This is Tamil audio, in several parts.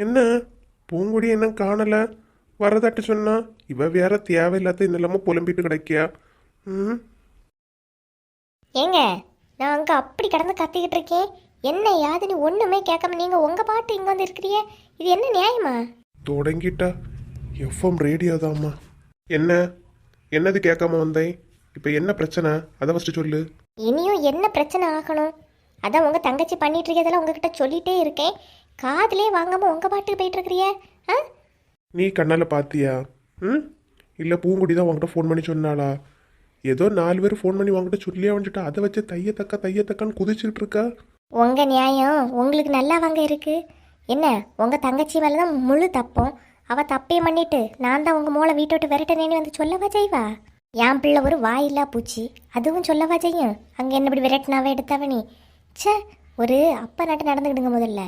என்ன? பூங்குடி என்ன காணல? வரதாட்டு சொன்னா இவ வேற தேவையில்லாத இன்னெல்லாம புலம்பிட்டு கிடைக்கியா? ம். ஏங்க நான் அங்க அப்படி கடந்து கத்திக்கிட்டு இருக்கேன். என்ன யாதுன்னு ஒண்ணுமே கேட்காம நீங்க உங்க பாட்டு இங்க வந்து இருக்கிறீங்க? இது என்ன நியாயமா? தொடங்கிட்டா. எஃப்எம் ரேடியோ தாம்மா என்ன? என்னது கேட்காம வந்தேன்? இப்போ என்ன பிரச்சனை? அதை ஃபஸ்ட்டு சொல்லு. இனியும் என்ன பிரச்சனை ஆகணும்? அதான் உங்க தங்கச்சி பண்ணிட்டு இருக்கிறதெல்லாம் உங்ககிட்ட சொல்லிட்டே இருக்கேன். காதுலே வாங்காம உங்க பாட்டுக்கு போயிட்டு இருக்கிறிய ஆ? நீ கண்ணால் பார்த்தியா ம்? இல்லை பூங்குடி தான் உங்ககிட்ட ஃபோன் பண்ணி சொன்னாளா? ஏதோ நாலு பேர் ஃபோன் பண்ணி வாங்கிட்ட சொல்லியே வந்துட்டு அதை வச்சு தையத்தக்கா தையத்தக்கான்னு குதிச்சுட்டு இருக்கா உங்க நியாயம் உங்களுக்கு நல்லா வாங்க இருக்கு. என்ன உங்க தங்கச்சி மேல தான் முழு தப்போம். அவ தப்பே பண்ணிட்டு நான் தான் உங்க மோளை வீட்டை விட்டு விரட்டினேன்னு வந்து சொல்லவா செய்வா? என் பிள்ளை ஒரு வாயில்லா பூச்சி அதுவும் சொல்லவா செய்யும். அங்க என்ன இப்படி விரட்டினாவே எடுத்தவனி ச்சே ஒரு அப்பா நாட்டு நடந்துக்கிடுங்க முதல்ல.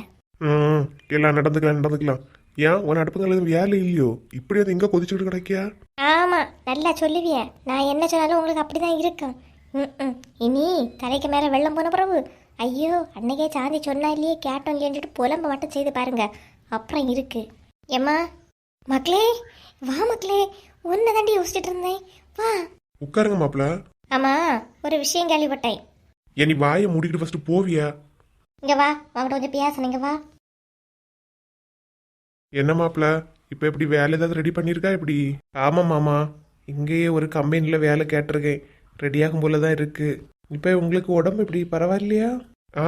எல்லாம் நடந்துக்கலாம் நடந்துக்கலாம். ஏன்? உன் அடுப்புங்களுக்கு வேலை இல்லையோ? இப்படி அது இங்கே கொதிச்சுட்டு கிடைக்கியா? ஆமா நல்லா சொல்லுவிய. நான் என்ன சொன்னாலும் உங்களுக்கு அப்படிதான் இருக்கும். ம் இனி தலைக்கு மேல வெள்ளம் போன பிறகு ஐயோ அன்னைக்கே சாந்தி சொன்னா இல்லையே கேட்டோம் இல்லையன்ட்டு புலம்ப மட்டும் செய்து பாருங்க. அப்புறம் இருக்கு. ஏம்மா? மக்களே வா மக்களே உன்னை தாண்டி யோசிச்சுட்டு இருந்தேன். வா. உட்காருங்க மாப்பிள ஆமா ஒரு விஷயம் கேள்விப்பட்டேன். ஏன் நீ வாயை மூடிக்கிட்டு ஃபஸ்ட்டு போவியா? இங்க வா அவங்கள்ட்ட கொஞ்சம் பேசணும். இங்க வா. என்ன மாப்பிள? இப்போ எப்படி வேலை ஏதாவது ரெடி பண்ணியிருக்கா எப்படி? ஆமாம் மாமா இங்கேயே ஒரு கம்பெனியில் வேலை கேட்டிருக்கேன். ரெடியாகும் போல தான் இருக்குது இப்போ உங்களுக்கு உடம்பு எப்படி? பரவாயில்லையா? ஆ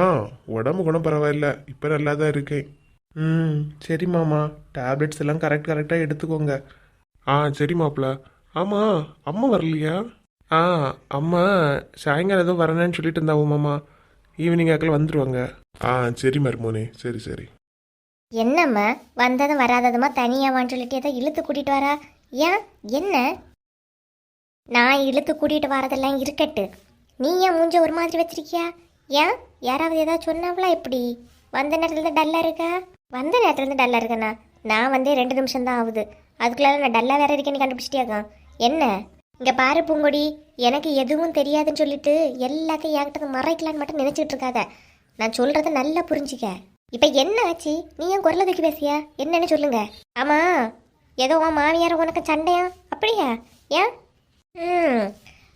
உடம்பு குணம் பரவாயில்ல. இப்போ நல்லா தான் இருக்கேன். ம் சரி மாமா. டேப்லெட்ஸ் எல்லாம் கரெக்ட் கரெக்டாக எடுத்துக்கோங்க. ஆ சரி மாப்பிள்ள ஆமாம் அம்மா வரலையா? ஆ அம்மா சாயங்காலம் ஏதோ வரணும்னு சொல்லிட்டு இருந்தாவும் மாமா? ஈவினிங் ஆக்கில் வந்துடுவாங்க ஆ சரி மருமோனே. சரி சரி. என்னம்மா வந்ததும் வராததுமா தனியாவான்னு சொல்லிட்டு ஏதோ இழுத்து கூட்டிகிட்டு வரா? ஏன்? என்ன? நான் இழுத்து கூட்டிகிட்டு வரதெல்லாம் இருக்கட்டு. நீ ஏன் மூஞ்ச ஒரு மாதிரி வச்சிருக்கியா? ஏன்? யாராவது ஏதாவது சொன்னாங்களா எப்படி? வந்த நேரத்துலேருந்து டல்லாக இருக்கா? வந்த நேரத்துலேருந்து இருந்து இருக்கேண்ணா நான் வந்தே ரெண்டு நிமிஷம் தான் ஆகுது. அதுக்குள்ளால நான் டல்லாக வேற இருக்கேன்னு கண்டுபிடிச்சிட்டியாக்கா? என்ன? இங்கே பாரு பூங்கொடி எனக்கு எதுவும் தெரியாதுன்னு சொல்லிட்டு எல்லாத்தையும் என்கிட்ட மறைக்கலான்னு மட்டும் நினச்சிட்டு இருக்காத. நான் சொல்கிறத நல்லா புரிஞ்சுக்க. இப்போ என்ன ஆச்சு? நீ ஏன் குரலை தூக்கி பேசியா என்னன்னு சொல்லுங்க. ஆமா. ஏதோ உன் மாமியார் உனக்கு சண்டையா? அப்படியா? ஏன்? ம்.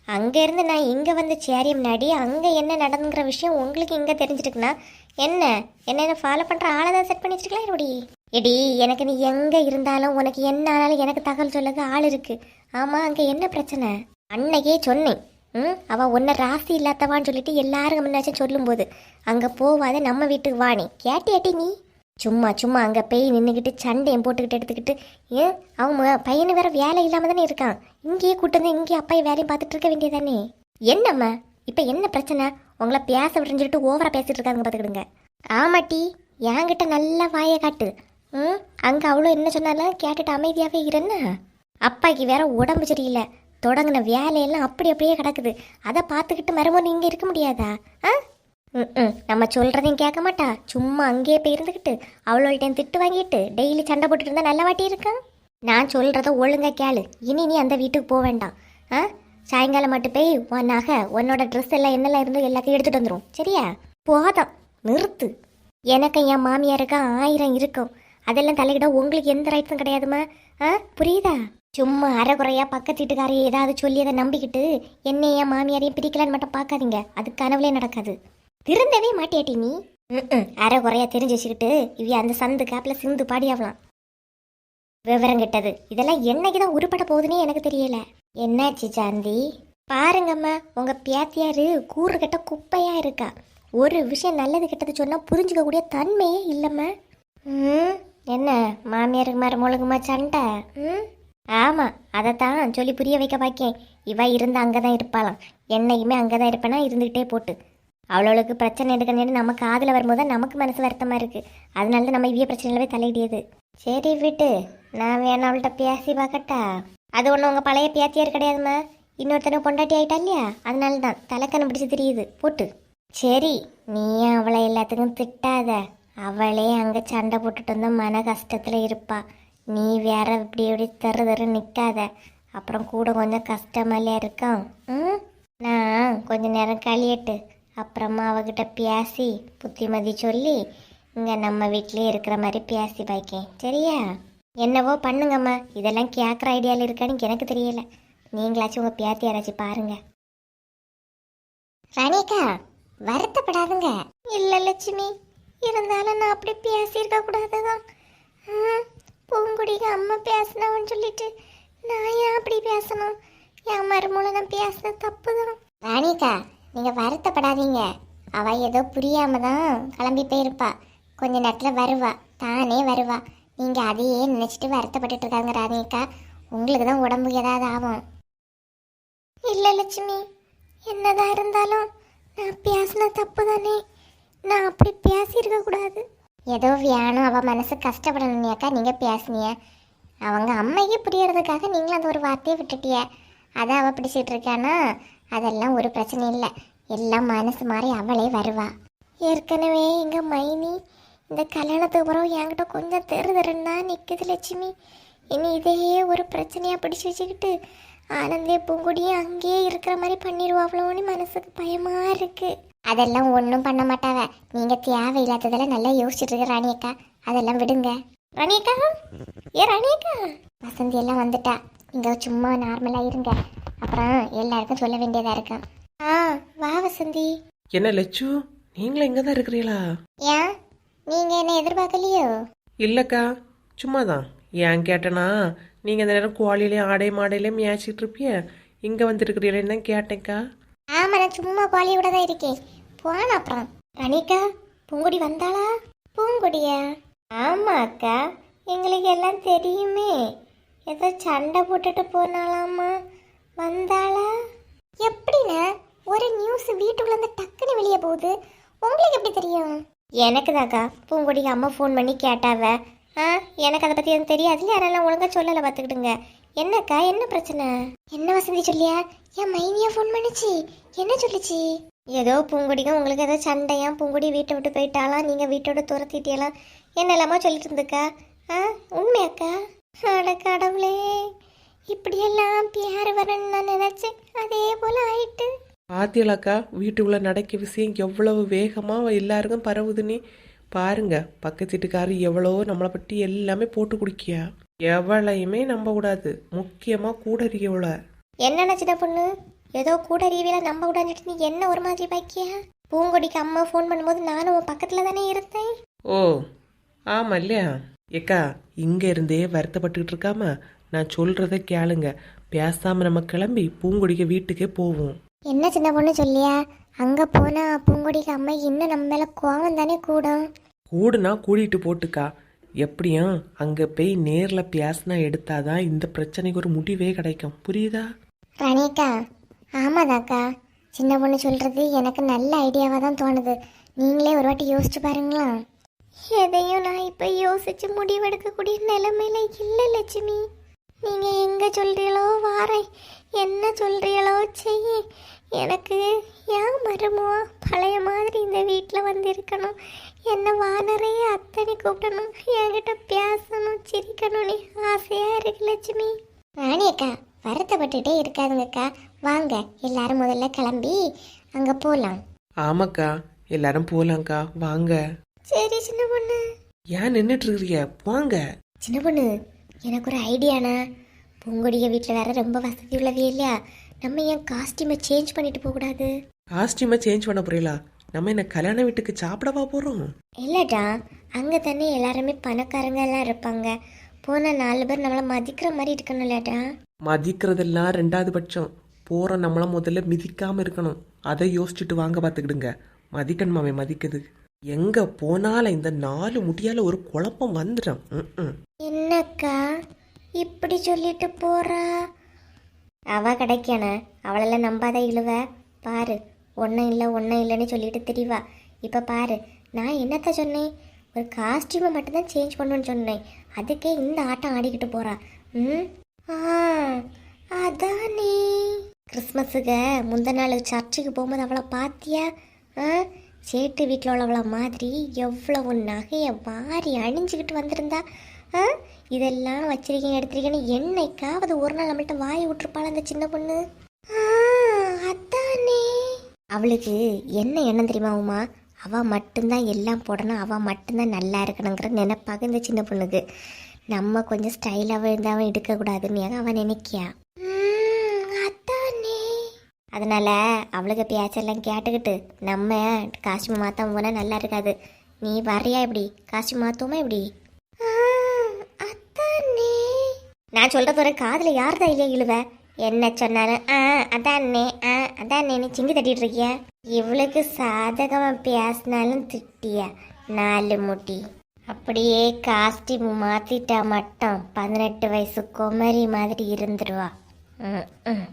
அங்கேருந்து நான் இங்கே வந்து சேரிய முன்னாடி அங்கே என்ன நடந்துங்கிற விஷயம் உங்களுக்கு இங்கே தெரிஞ்சிருக்குன்னா என்ன? என்ன ஃபாலோ பண்ணுற ஆளை தான் செட் பண்ணி வச்சிருக்கலாம் எப்படி எடி எனக்கு நீ எங்கே இருந்தாலும் உனக்கு என்ன ஆனாலும் எனக்கு தகவல் சொல்லது ஆள் இருக்குது ஆமாம் அங்கே என்ன பிரச்சனை? அன்னைக்கே சொன்னேன். ம்? அவ ஒன்றை ராசி இல்லாதவான்னு சொல்லிட்டு எல்லாரும் முன்னாச்சும் சொல்லும்போது அங்கே போவாத நம்ம வீட்டுக்கு வாணி கேட்டியாட்டி நீ? சும்மா சும்மா அங்கே போய் நின்றுக்கிட்டு சண்டையும் போட்டுக்கிட்டு எடுத்துக்கிட்டு ஏன்? அவன் பையனை பையனு வேற வேலை இல்லாமல் தானே இருக்கான். இங்கேயே கூட்டு வந்து இங்கேயே அப்பாயை வேலையும் பார்த்துட்டு இருக்க வேண்டியதானே என்னம்மா? இப்போ என்ன பிரச்சனை? உங்களை பேச விட்டுன்னு சொல்லிட்டு ஓவரா பேசிகிட்டு இருக்காங்க பார்த்துக்கிடுங்க ஆமாட்டி என்கிட்ட நல்லா வாயை காட்டு. ம்? அங்கே அவ்வளோ என்ன சொன்னாலும் கேட்டுட்டு அமைதியாகவே இருன்னா அப்பாக்கு வேற உடம்பு சரியில்லை. தொடங்கின வேலையெல்லாம் அப்படி அப்படியே கிடக்குது. அதை பார்த்துக்கிட்டு மறுபடியும் இங்கே இருக்க முடியாதா? ஆ? ம் நம்ம சொல்கிறதையும் கேட்க மாட்டா. சும்மா அங்கேயே போய் இருந்துக்கிட்டு அவளோள்கிட்ட திட்டு வாங்கிட்டு டெய்லி சண்டை போட்டுட்டு இருந்தால் நல்ல வாட்டி இருக்கான் நான் சொல்கிறத ஒழுங்காக கேளு. இனி நீ அந்த வீட்டுக்கு போக வேண்டாம். ஆ? சாயங்காலம் மட்டும் போய் உன் நகை உன்னோட ட்ரெஸ் எல்லாம் என்னெல்லாம் இருந்தோ எல்லாத்தையும் எடுத்துகிட்டு வந்துடும் சரியா? போதும் நிறுத்து. எனக்கு என் மாமியாருக்கா ஆயிரம் இருக்கும். அதெல்லாம் தலையிட உங்களுக்கு எந்த ரைட்ஸும் கிடையாதுமா ஆ? புரியுதா? சும்மா அரைகுறையா பக்கத்து வீட்டுக்காரையை ஏதாவது சொல்லி அதை நம்பிக்கிட்டு என்னை என் மாமியாரையும் பிரிக்கலான்னு மட்டும் பார்க்காதீங்க. அது கனவுலே நடக்காது. திருந்தவே மாட்டியாட்டி நீ? ம் அரை குறையா தெரிஞ்சு வச்சுக்கிட்டு இவ அந்த சந்து காப்பில் சிந்து பாடியாவலாம் விவரம் கெட்டது. இதெல்லாம் என்னைக்கு தான் உருப்பட போகுதுன்னே எனக்கு தெரியல. என்னாச்சு சாந்தி? பாருங்கம்மா உங்க பேத்தியாரு கூறு கட்ட குப்பையா இருக்கா. ஒரு விஷயம் நல்லது கெட்டது சொன்னா புரிஞ்சுக்க கூடிய தன்மையே இல்லம்மா. ம். என்ன மாமியாருக்கு மருமகளுக்குமா சண்டை? ம். ஆமாம் அதைத்தான் சொல்லி புரிய வைக்க பாக்கேன். இவ இருந்து அங்கதான் இருப்பாளாம். என்னைக்குமே அங்கதான் இருப்பேனா? இருந்துக்கிட்டே போட்டு. அவளவளுக்கு பிரச்சனை எடுக்கணும் நம்ம காதில் வரும்போது தான் நமக்கு மனசு வருத்தமாக இருக்குது அதனால தான் நம்ம இவ்விய பிரச்சனையிலவே தலையிடியது. சரி விட்டு நான் வேணா அவள்கிட்ட பேசி பார்க்கட்டா? அது ஒன்று உங்கள் பழைய பேத்தியார் கிடையாதும்மா. இன்னொருத்தனை பொண்டாட்டி ஆயிட்டா இல்லையா? அதனால தான் தலைக்கண்ணு பிடிச்சி தெரியுது. போட்டு. சரி நீ அவளை எல்லாத்துக்கும் திட்டாத. அவளே அங்கே சண்டை போட்டுட்டு வந்து மன கஷ்டத்தில் இருப்பாள் நீ வேற இப்படி இப்படி தரு தரு நிற்காத அப்புறம் கூட கொஞ்சம் கஷ்டமாலே இருக்கும். ம்? நான் கொஞ்ச நேரம் கழியட்டு. அப்புறமா அவகிட்ட பேசி புத்திமதி சொல்லி இங்கே நம்ம வீட்லயே இருக்கிற மாதிரி பேசி பாய்க்கேன் சரியா? என்னவோ பண்ணுங்கம்மா. இதெல்லாம் கேட்குற ஐடியாவில் இருக்கான்னு எனக்கு தெரியல. நீங்களாச்சும் உங்கள் பேத்தி யாராச்சும் பாருங்க. ரணிகா வருத்தப்படாதுங்க. இல்லை லட்சுமி. இருந்தாலும் நான் அப்படி பேசியிருக்க கூடாதுதான். ம், பூங்குடிக்கு அம்மா பேசினவன்னு சொல்லிட்டு நான் ஏன் அப்படி பேசணும்? என் மருமூலம் நான் பேசின தப்பு தான் ராணிகா நீங்கள் வருத்தப்படாதீங்க. அவ ஏதோ புரியாம தான் கிளம்பி போயிருப்பா. கொஞ்ச நேரத்தில் வருவா. தானே வருவா. நீங்கள் அதையே நினச்சிட்டு வருத்தப்பட்டுட்டு இருக்காங்க ராணிகா உங்களுக்கு தான் உடம்பு ஏதாவது ஆகும். இல்லை லட்சுமி என்னதான் இருந்தாலும் நான் பேசின தப்பு தானே நான் அப்படி ஏதோ வேணும் அவள் மனசு கஷ்டப்படணும்னியாக்கா நீங்கள் பேசுனிய அவங்க அம்மைக்கு புரியறதுக்காக நீங்களும் அந்த ஒரு வார்த்தையை விட்டுட்டிய. அதை அவள் பிடிச்சிட்டு இருக்கானா? அதெல்லாம் ஒரு பிரச்சனை இல்லை. எல்லாம் மனசு மாதிரி அவளே வருவா. ஏற்கனவே எங்கள் மைனி இந்த கல்யாணத்துக்கு அப்புறம் என்கிட்ட கொஞ்சம் தெரு தெருன்னா நிற்குது லட்சுமி. இனி இதையே ஒரு பிரச்சனையாக பிடிச்சி வச்சுக்கிட்டு ஆனந்தே பூங்குடியும் அங்கேயே இருக்கிற மாதிரி பண்ணிடுவாங்களோன்னு மனசுக்கு பயமாக இருக்குது அதெல்லாம் ஒன்றும் பண்ண மாட்டாவ. நீங்க தேவையில்லாததெல்லாம் நல்லா யோசிச்சுட்டு இருக்க ராணியக்கா அதெல்லாம் விடுங்க. ராணியக்கா ஏ ராணியக்கா வசந்தி எல்லாம் வந்துட்டா. நீங்க சும்மா நார்மலா இருங்க. அப்புறம் எல்லாருக்கும் சொல்ல வேண்டியதா இருக்கும் ஆ வா வசந்தி. என்ன லட்சு நீங்களும் இங்கே தான் இருக்கிறீங்களா ஏன்? நீங்க என்ன எதிர்பார்க்கலையோ? இல்லைக்கா சும்மா தான் ஏன் கேட்டேனா நீங்கள் அந்த நேரம் கோழிலையும் ஆடை மாடையிலையும் மேய்ச்சிட்டு இருப்பிய. இங்கே வந்துருக்கிறீங்களேன்னு தான் கேட்டேன்க்கா. ஆமா நான் சும்மா கோழியோட தான் இருக்கேன். போன அப்புறம். ரணிகா பூங்குடி வந்தாளா? பூங்குடியா? ஆமா அக்கா எங்களுக்கு எல்லாம் தெரியுமே. ஏதோ சண்டை போட்டுட்டு போனாலாமா வந்தாளா? எப்படின்னு ஒரு நியூஸ் வீட்டுக்குள்ள டக்குன்னு வெளியே போகுது. உங்களுக்கு எப்படி தெரியும்? எனக்கு தாக்கா பூங்குடி அம்மா ஃபோன் பண்ணி கேட்டாவ. ஆ எனக்கு அதை பற்றி எதுவும் தெரியாதுல்ல அதெல்லாம் ஒழுங்காக சொல்லலை பார்த்துக்கிடுங்க என்னக்கா என்ன பிரச்சனை? என்ன வசந்தி சொல்லியா? என் மைனியா ஃபோன் பண்ணிச்சு. என்ன சொல்லிச்சு? ஏதோ பூங்குடிக்கும் உங்களுக்கு ஏதோ சண்டையா? பூங்குடி வீட்டை விட்டு போயிட்டாலாம் நீங்க வீட்டோட துரத்திட்டியலாம் என்னெல்லாமா சொல்லிட்டு இருந்துக்கா ஆ உண்மையாக்கா? அட கடவுளே. இப்படியெல்லாம் பியார் வரேன்னு நான் நினைச்சேன். அதே போல ஆயிட்டு. பாத்தியலாக்கா வீட்டுக்குள்ளே நடக்க விஷயம் எவ்வளவு வேகமாக எல்லாருக்கும் பரவுதுன்னு பாருங்க பக்கத்து வீட்டுக்காரர் எவ்வளோ நம்மளை பற்றி எல்லாமே போட்டு குடிக்கியா? எவளையுமே நம்ப கூடாது. முக்கியமாக கூட இருக்கவள என்ன நினச்சிட்ட பொண்ணு? ஏதோ கூட ரீவியில் நம்ப கூடாதுன்னு நீ என்ன ஒரு மாதிரி பாக்கியா? பூங்கொடிக்கு அம்மா ஃபோன் பண்ணும்போது நானும் உன் பக்கத்தில் தானே இருந்தேன். ஓ ஆமா இல்லையா? ஏக்கா இங்க இருந்தே வருத்தப்பட்டுக்கிட்டு இருக்காம நான் சொல்றத கேளுங்க. பேசாம நம்ம கிளம்பி பூங்குடிக்க வீட்டுக்கே போவோம். என்ன சின்ன பொண்ணு சொல்லியா? அங்கே போனால் பூங்கொடிக்கு அம்மா இன்னும் நம்ம மேலே கோவம் தானே கூடும். கூடுனா கூட்டிட்டு போட்டுக்கா. எப்படியும் அங்க போய் நேர்ல பேசினா எடுத்தாதான் இந்த பிரச்சனைக்கு ஒரு முடிவே கிடைக்கும். புரியுதா? ரணிகா ஆமாதாக்கா சின்ன பொண்ணு சொல்கிறது எனக்கு நல்ல ஐடியாவாக தான் தோணுது. நீங்களே ஒரு வாட்டி யோசிச்சு பாருங்களா? எதையும் நான் இப்போ யோசிச்சு முடிவெடுக்கக்கூடிய நிலைமையில இல்லை லட்சுமி. நீங்கள் எங்கே சொல்கிறீங்களோ வாரேன். என்ன சொல்கிறீங்களோ செய்ய. எனக்கு ஏன் மருமோ பழைய மாதிரி இந்த வீட்டில் வந்து இருக்கணும் என்ன வானரையே அத்தனை கூப்பிடணும். என்கிட்ட பேசணும் சிரிக்கணும்னு ஆசையாக இருக்கு லட்சுமி. ராணி அக்கா வருத்தப்பட்டுட்டே இருக்காதுங்கக்கா. வாங்க எல்லாரும் முதல்ல கிளம்பி அங்கே போகலாம் ஆமாக்கா எல்லாரும் போலாம்க்கா. வாங்க. சரி சின்ன பொண்ணு. ஏன் நின்றுட்டு இருக்கிறீங்க போங்க சின்ன பொண்ணு எனக்கு ஒரு ஐடியாண்ணா. பொங்கொடிய வீட்டில் வேற ரொம்ப வசதி உள்ளவே இல்லையா? நம்ம ஏன் காஸ்டியூமை சேஞ்ச் பண்ணிட்டு போகக்கூடாது? காஸ்டியூமை சேஞ்ச் பண்ண போறீங்களா? நம்ம என்ன கல்யாண வீட்டுக்கு சாப்பிடவா போறோம்? இல்லைடா அங்கே தானே எல்லாருமே பணக்காரங்க எல்லாம் இருப்பாங்க. போன நாலு பேர் நம்மளை மதிக்கிற மாதிரி இருக்கணும் இல்லடா மதிக்கிறதெல்லாம் ரெண்டாவது பட்சம். போற நம்மள முதல்ல மிதிக்காம இருக்கணும். அதை யோசிச்சுட்டு வாங்க பார்த்துக்கிடுங்க மதிக்கணுமாமே மதிக்குது. எங்க போனாலும் இந்த நாலு முடியால ஒரு குழப்பம் வந்துடும். என்னக்கா? இப்படி சொல்லிட்டு போறா? அவ கிடைக்கான. அவளெல்லாம் நம்பாத இழுவ. பாரு. ஒன்றும் இல்லை ஒன்றும் இல்லைன்னு சொல்லிட்டு திரிவா. இப்போ பாரு. நான் என்னத்த சொன்னேன்? ஒரு காஸ்டியூமை மட்டும்தான் சேஞ்ச் பண்ணுன்னு சொன்னேன். அதுக்கே இந்த ஆட்டம் ஆடிக்கிட்டு போறா. ம்? ஆ அதானே. கிறிஸ்மஸுக்கு முந்த நாள் சர்ச்சுக்கு போகும்போது அவளை பார்த்தியா ஆ? சேட்டு வீட்டில் உள்ளவள மாதிரி எவ்வளவு நகையை வாரி அணிஞ்சுக்கிட்டு வந்திருந்தா? ஆ? இதெல்லாம் வச்சிருக்கீங்க எடுத்திருக்கேன்னு என்னைக்காவது ஒரு நாள் நம்மள்ட்ட வாய் விட்டுருப்பாள் அந்த சின்ன பொண்ணு? அதானே. அவளுக்கு என்ன எண்ணம் தெரியுமா உமா? அவள் மட்டும்தான் எல்லாம் போடணும் அவள் மட்டும்தான் நல்லா இருக்கணுங்கிற நினைப்பாக இந்த சின்ன பொண்ணுக்கு. நம்ம கொஞ்சம் ஸ்டைலாகவே இருந்தால் அவன் எடுக்கக்கூடாதுன்னு அவன் நினைக்கியா? அதனால் அவளுக்கு பேச்செல்லாம் கேட்டுக்கிட்டு நம்ம காஸ்டியூம் மாற்றாம போனால் நல்லா இருக்காது. நீ வரையா இப்படி காஸ்டியூம் மாற்றுவோமா இப்படி நான் சொல்கிறது ஒரு காதில் யார் தான் இல்லையா இழுவ? என்ன சொன்னாலும் ஆ அதானே ஆ அதானேன்னு நீ சிங்கி தட்டிட்டு இருக்கிய? இவளுக்கு சாதகமாக பேசினாலும் திட்டியா? நாலு முட்டி. அப்படியே காஸ்டியூம் மாற்றிட்டா மட்டும் பதினெட்டு வயசு குமரி மாதிரி இருந்துருவா. ம் ம்.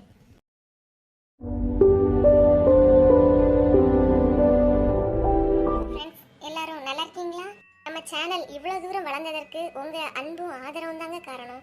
எல்லாரும் நல்லா இருக்கீங்களா? நம்ம சேனல் இவ்வளோ தூரம் வளர்ந்ததற்கு உங்கள் அன்பும் ஆதரவும் தாங்க காரணம்.